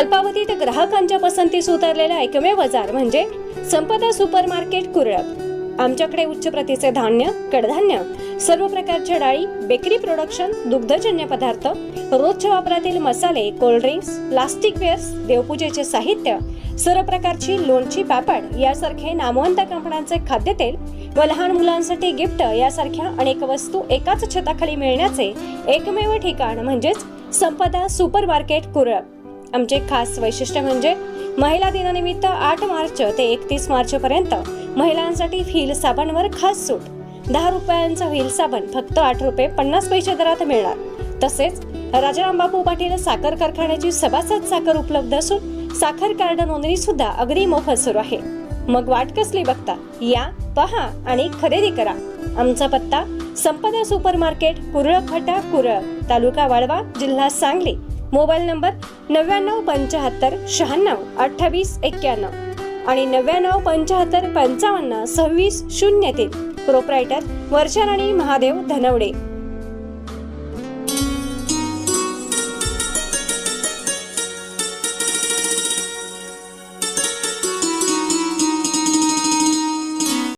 अल्पावधीत ग्राहकांच्या पसंतीस उतरलेला एकमेव बाजार म्हणजे संपदा सुपर मार्केट कुरळप. आमच्याकडे उच्च प्रतीचे धान्य कडधान्य सर्व प्रकारच्या डाळी बेकरी प्रोडक्शन दुग्धजन्य पदार्थ रोजच्या वापरातील मसाले कोल्ड्रिंक्स प्लास्टिक वेअर्स देवपूजेचे साहित्य सर्व प्रकारची लोणची पापड यासारखे नामवंत कंपन्यांचे खाद्यतेल व लहान मुलांसाठी गिफ्ट यासारख्या अनेक वस्तू एकाच छताखाली मिळण्याचे एकमेव ठिकाण म्हणजेच संपदा सुपर मार्केट कुरळप. आमचे खास वैशिष्ट्य म्हणजे महिला दिनानिमित्त आठ मार्च ते एकतीस मार्च पर्यंत महिलांसाठी व्हील साबणवर खास सूट. दहा रुपयांचा व्हील साबण फक्त आठ रुपये पन्नास पैसे दरात मिळणार. तसेच राजारामबापू पाटील साखर कारखान्याची सभासद साखर उपलब्ध असून साखर कार्ड नोंदणी सुद्धा अगदी मोफत सुरू आहे. मग वाट कसली बघता? या पहा आणि खरेदी करा. आमचा पत्ता संपदा सुपर मार्केट कुरळ फाटा कुरळ तालुका वाळवा जिल्हा सांगली. मोबाईल नंबर नव्याण्णव पंच्याहत्तर शहाण्णव अठ्ठावीस एक्क्याण्णव आणि नव्याण्णव पंच्याहत्तर पंचावन्न सव्वीस शून्य तीन. प्रोप्रायटर वर्षाराणी महादेव धनवडे.